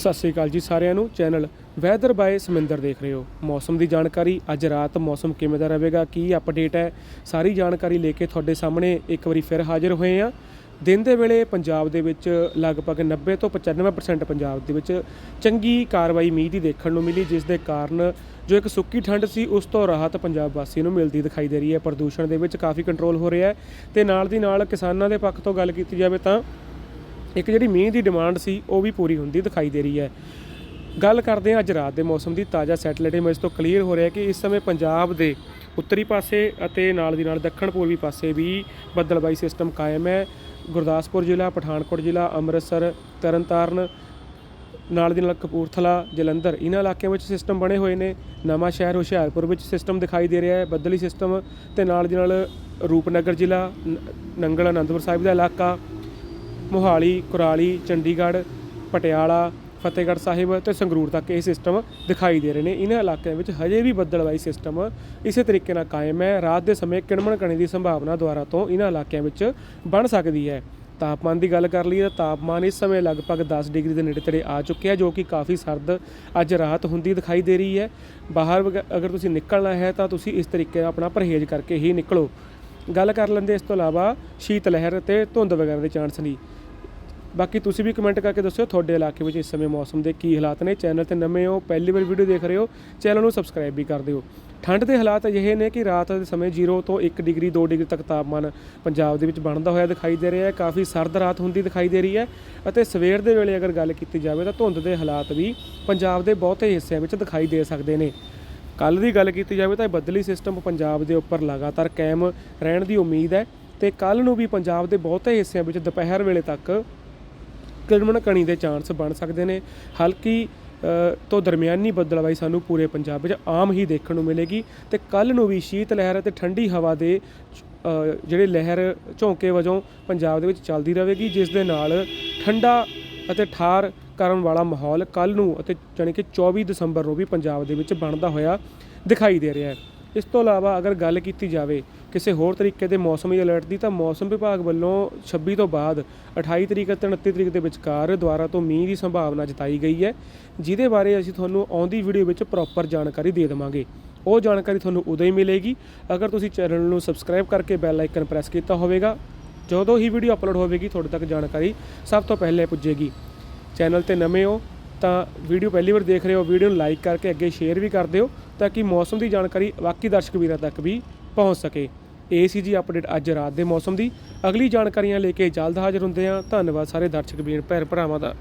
ਸਤਿ ਸ੍ਰੀ ਅਕਾਲ ਜੀ ਸਾਰਿਆਂ ਨੂੰ। ਚੈਨਲ ਵੈਦਰ ਬਾਏ ਸਮਿੰਦਰ ਦੇਖ ਰਹੇ ਹੋ। ਮੌਸਮ ਦੀ ਜਾਣਕਾਰੀ, ਅੱਜ ਰਾਤ ਮੌਸਮ ਕਿਵੇਂ ਦਾ ਰਹੇਗਾ, ਕੀ ਅਪਡੇਟ ਹੈ, ਸਾਰੀ ਜਾਣਕਾਰੀ ਲੈ ਕੇ ਤੁਹਾਡੇ ਸਾਹਮਣੇ ਇੱਕ ਵਾਰੀ ਫਿਰ ਹਾਜ਼ਰ ਹੋਏ ਆ ਦਿਨ ਦੇ ਵੇਲੇ ਪੰਜਾਬ ਦੇ ਵਿੱਚ ਲਗਭਗ 90 ਤੋਂ 95% ਪੰਜਾਬ ਦੇ ਵਿੱਚ ਚੰਗੀ ਕਾਰਵਾਈ ਮੀਂਹ ਦੀ ਦੇਖਣ ਨੂੰ ਮਿਲੀ, ਜਿਸ ਦੇ ਕਾਰਨ ਜੋ ਇੱਕ ਸੁੱਕੀ ਠੰਡ ਸੀ, ਉਸ ਤੋਂ ਰਾਹਤ ਪੰਜਾਬ ਵਾਸੀਆਂ ਨੂੰ ਮਿਲਦੀ ਦਿਖਾਈ ਦੇ ਰਹੀ ਹੈ। ਪ੍ਰਦੂਸ਼ਣ ਦੇ ਵਿੱਚ ਕਾਫੀ ਕੰਟਰੋਲ ਹੋ ਰਿਹਾ ਹੈ। ਤੇ ਨਾਲ ਦੀ ਨਾਲ ਕਿਸਾਨਾਂ ਦੇ ਪੱਖ ਤੋਂ ਗੱਲ ਕੀਤੀ ਜਾਵੇ ਤਾਂ ਇੱਕ ਜਿਹੜੀ ਮੀਂਹ ਦੀ ਡਿਮਾਂਡ ਸੀ, ਉਹ ਵੀ ਪੂਰੀ ਹੁੰਦੀ ਦਿਖਾਈ ਦੇ ਰਹੀ ਹੈ। ਗੱਲ ਕਰਦੇ ਹਾਂ ਅੱਜ ਰਾਤ ਦੇ ਮੌਸਮ ਦੀ, ਤਾਜ਼ਾ ਸੈਟੇਲਾਈਟ ਇਮੇਜ ਤੋਂ ਕਲੀਅਰ ਹੋ ਰਿਹਾ ਕਿ ਇਸ ਸਮੇਂ ਪੰਜਾਬ ਦੇ ਉੱਤਰੀ ਪਾਸੇ ਅਤੇ ਨਾਲ ਦੀ ਨਾਲ ਦੱਖਣ ਪੂਰਬੀ ਪਾਸੇ ਵੀ ਬੱਦਲਬਾਈ ਸਿਸਟਮ ਕਾਇਮ ਹੈ। ਗੁਰਦਾਸਪੁਰ ਜ਼ਿਲ੍ਹਾ, ਪਠਾਨਕੋਟ ਜ਼ਿਲ੍ਹਾ, ਅੰਮ੍ਰਿਤਸਰ, ਤਰਨਤਾਰਨ, ਨਾਲ ਦੀ ਨਾਲ ਕਪੂਰਥਲਾ, ਜਲੰਧਰ ਇਹਨਾਂ ਇਲਾਕਿਆਂ ਵਿੱਚ ਸਿਸਟਮ ਬਣੇ ਹੋਏ ਨੇ। ਨਵਾਂ ਸ਼ਹਿਰ ਹੁਸ਼ਿਆਰਪੁਰ ਵਿੱਚ ਸਿਸਟਮ ਦਿਖਾਈ ਦੇ ਰਿਹਾ ਹੈ। ਬੱਦਲੀ ਸਿਸਟਮ ਤੇ ਨਾਲ ਦੀ ਨਾਲ ਰੂਪਨਗਰ ਜ਼ਿਲ੍ਹਾ, ਨ- ਨੰਗਲ, ਅਨੰਦਪੁਰ ਸਾਹਿਬ ਦਾ ਇਲਾਕਾ ਮੋਹਾਲੀ, ਕੁਰਾਲੀ, ਚੰਡੀਗੜ੍ਹ, ਪਟਿਆਲਾ, ਫਤਿਹਗੜ੍ਹ ਸਾਹਿਬ ਤੇ ਸੰਗਰੂਰ ਤੱਕ ਇਹ ਸਿਸਟਮ ਦਿਖਾਈ ਦੇ ਰਹੇ ਨੇ। ਇਹਨਾਂ ਇਲਾਕਿਆਂ ਵਿੱਚ ਹਜੇ ਵੀ ਬੱਦਲਵਾਈ ਸਿਸਟਮ ਇਸੇ ਤਰੀਕੇ ਨਾਲ ਕਾਇਮ ਹੈ। ਰਾਤ ਦੇ ਸਮੇਂ ਕਿਣਮਣ ਕਣੀ ਦੀ ਸੰਭਾਵਨਾ ਦੁਆਰਾ ਤੋਂ ਇਹਨਾਂ ਇਲਾਕਿਆਂ ਵਿੱਚ ਬਣ ਸਕਦੀ ਹੈ। ਤਾਪਮਾਨ ਦੀ ਗੱਲ ਕਰ ਲਈਏ ਤਾਂ ਤਾਪਮਾਨ ਇਸ ਸਮੇਂ ਲਗਭਗ 10 ਡਿਗਰੀ ਦੇ ਨੇੜੇ ਤੇੜੇ ਆ ਚੁੱਕਿਆ, ਜੋ ਕਿ ਕਾਫੀ ਸਰਦ ਅੱਜ ਰਾਤ ਹੁੰਦੀ ਦਿਖਾਈ ਦੇ ਰਹੀ ਹੈ। ਬਾਹਰ ਵਗ- ਅਗਰ ਤੁਸੀਂ ਨਿਕਲਣਾ ਹੈ ਤਾਂ ਤੁਸੀਂ ਇਸ ਤਰੀਕੇ ਨਾਲ ਆਪਣਾ ਪਰਹੇਜ਼ ਕਰਕੇ ਹੀ ਨਿਕਲੋ। ਗੱਲ ਕਰ ਲੈਂਦੇ ਇਸ ਤੋਂ ਇਲਾਵਾ ਸ਼ੀਤ ਲਹਿਰ ਤੇ ਧੁੰਦ ਵਗੈਰਾ ਦੇ ਚਾਂਸ ਨਹੀਂ ਬਾਕੀ ਤੁਸੀਂ ਵੀ ਕਮੈਂਟ ਕਰਕੇ ਦੱਸਿਓ ਤੁਹਾਡੇ ਇਲਾਕੇ ਵਿੱਚ ਇਸ ਸਮੇਂ ਮੌਸਮ ਦੇ ਕੀ ਹਾਲਾਤ ਨੇ। ਚੈਨਲ ਤੇ ਨਵੇਂ ਹੋ, ਪਹਿਲੀ ਵਾਰ ਵੀਡੀਓ ਦੇਖ ਰਹੇ ਹੋ ਚੈਨਲ ਨੂੰ ਸਬਸਕ੍ਰਾਈਬ ਵੀ ਕਰ ਦਿਓ। ਠੰਡ ਦੇ ਹਾਲਾਤ ਅਜਿਹੇ ਨੇ ਕਿ ਰਾਤ ਦੇ ਸਮੇਂ 0 ਤੋਂ 1 ਡਿਗਰੀ 2 ਡਿਗਰੀ ਤੱਕ ਤਾਪਮਾਨ ਪੰਜਾਬ ਦੇ ਵਿੱਚ ਬਣਦਾ ਹੋਇਆ ਦਿਖਾਈ ਦੇ ਰਿਹਾ ਹੈ। ਕਾਫੀ ਸਰਦ ਰਾਤ ਹੁੰਦੀ ਦਿਖਾਈ ਦੇ ਰਹੀ ਹੈ ਅਤੇ ਸਵੇਰ ਦੇ ਵੇਲੇ ਅਗਰ ਗੱਲ ਕੀਤੀ ਜਾਵੇ ਤਾਂ ਧੁੰਦ ਦੇ ਹਾਲਾਤ ਵੀ ਪੰਜਾਬ ਦੇ ਬਹੁਤੇ ਹਿੱਸਿਆਂ ਵਿੱਚ ਦਿਖਾਈ ਦੇ ਸਕਦੇ ਨੇ। ਕੱਲ ਦੀ ਗੱਲ ਕੀਤੀ ਜਾਵੇ ਤਾਂ ਇਹ ਬੱਦਲੀ ਸਿਸਟਮ ਪੰਜਾਬ ਦੇ ਉੱਪਰ ਲਗਾਤਾਰ ਕਾਇਮ ਰਹਿਣ ਦੀ ਉਮੀਦ ਹੈ ਤੇ ਕੱਲ ਨੂੰ ਵੀ ਪੰਜਾਬ ਦੇ ਬਹੁਤੇ ਹਿੱਸਿਆਂ ਵਿੱਚ ਦੁਪਹਿਰ ਵੇਲੇ ਤੱਕ ਤਿਲਮਣ ਕਣੀ ਦੇ ਚਾਂਸ ਬਣ ਸਕਦੇ ਨੇ। ਹਲਕੀ ਤੋਂ ਦਰਮਿਆਨੀ ਬੱਦਲਵਾਈ ਸਾਨੂੰ ਪੂਰੇ ਪੰਜਾਬ ਵਿੱਚ ਆਮ ਹੀ ਦੇਖਣ ਨੂੰ ਮਿਲੇਗੀ ਤੇ ਕੱਲ ਨੂੰ ਵੀ ਸ਼ੀਤ ਲਹਿਰ ਅਤੇ ਠੰਡੀ ਹਵਾ ਦੇ ਜਿਹੜੇ ਲਹਿਰ ਝੋਂਕੇ ਵਜੋਂ ਪੰਜਾਬ ਦੇ ਵਿੱਚ ਚੱਲਦੀ ਰਹੇਗੀ, ਜਿਸ ਦੇ ਨਾਲ ਠੰਡਾ ਅਤੇ ਠਾਰ ਕਰਨ ਵਾਲਾ ਮਾਹੌਲ ਕੱਲ ਨੂੰ ਅਤੇ ਜਾਣੀ ਕਿ 24 ਦਸੰਬਰ ਨੂੰ ਵੀ ਪੰਜਾਬ ਦੇ ਵਿੱਚ ਬਣਦਾ ਹੋਇਆ ਦਿਖਾਈ ਦੇ ਰਿਹਾ ਹੈ। ਇਸ ਤੋਂ ਇਲਾਵਾ ਅਗਰ ਗੱਲ ਕੀਤੀ ਜਾਵੇ ਕਿਸੇ ਹੋਰ ਤਰੀਕੇ ਦੇ ਮੌਸਮੀ ਅਲਰਟ ਦੀ, ਤਾਂ ਮੌਸਮ ਵਿਭਾਗ ਵੱਲੋਂ 26 ਤੋਂ ਬਾਅਦ 28 ਤਰੀਕ ਅਤੇ 29 ਤਰੀਕ ਦੇ ਵਿਚਕਾਰ ਦੁਆਰਾ ਤੋਂ ਮੀਂਹ ਦੀ ਸੰਭਾਵਨਾ ਜਤਾਈ ਗਈ ਹੈ, ਜਿਹਦੇ ਬਾਰੇ ਅਸੀਂ ਤੁਹਾਨੂੰ ਆਉਂਦੀ ਵੀਡੀਓ ਵਿੱਚ ਪ੍ਰੋਪਰ ਜਾਣਕਾਰੀ ਦੇ ਦੇਵਾਂਗੇ। ਉਹ ਜਾਣਕਾਰੀ ਤੁਹਾਨੂੰ ਉਦੋਂ ਹੀ ਮਿਲੇਗੀ ਅਗਰ ਤੁਸੀਂ ਚੈਨਲ ਨੂੰ ਸਬਸਕ੍ਰਾਈਬ ਕਰਕੇ ਬੈਲ ਆਈਕਨ ਪ੍ਰੈਸ ਕੀਤਾ ਹੋਵੇਗਾ। ਜਦੋਂ ਹੀ ਵੀਡੀਓ ਅਪਲੋਡ ਹੋਵੇਗੀ, ਤੁਹਾਡੇ ਤੱਕ ਜਾਣਕਾਰੀ ਸਭ ਤੋਂ ਪਹਿਲੇ ਪੁੱਜੇਗੀ। ਚੈਨਲ ਤੇ ਨਵੇਂ ਹੋ, ਤਾਂ ਵੀਡੀਓ ਪਹਿਲੀ ਵਾਰ ਦੇਖ ਰਹੇ ਹੋ ਵੀਡੀਓ ਨੂੰ ਲਾਈਕ ਕਰਕੇ ਅੱਗੇ ਸ਼ੇਅਰ ਵੀ ਕਰ ਦਿਓ, ਤਾਂ ਕਿ ਮੌਸਮ ਦੀ ਜਾਣਕਾਰੀ ਬਾਕੀ ਦਰਸ਼ਕ ਵੀਰਾਂ ਤੱਕ ਵੀ ਪਹੁੰਚ ਸਕੇ। ਇਹ ਸੀ ਜੀ ਅਪਡੇਟ ਅੱਜ ਰਾਤ ਦੇ ਮੌਸਮ ਦੀ। ਅਗਲੀ ਜਾਣਕਾਰੀਆਂ ਲੈ ਕੇ ਜਲਦ ਹਾਜ਼ਰ ਹੁੰਦੇ ਹਾਂ। ਧੰਨਵਾਦ ਸਾਰੇ ਦਰਸ਼ਕ ਵੀਰ, ਭੈਣ ਭਰਾਵਾਂ ਦਾ।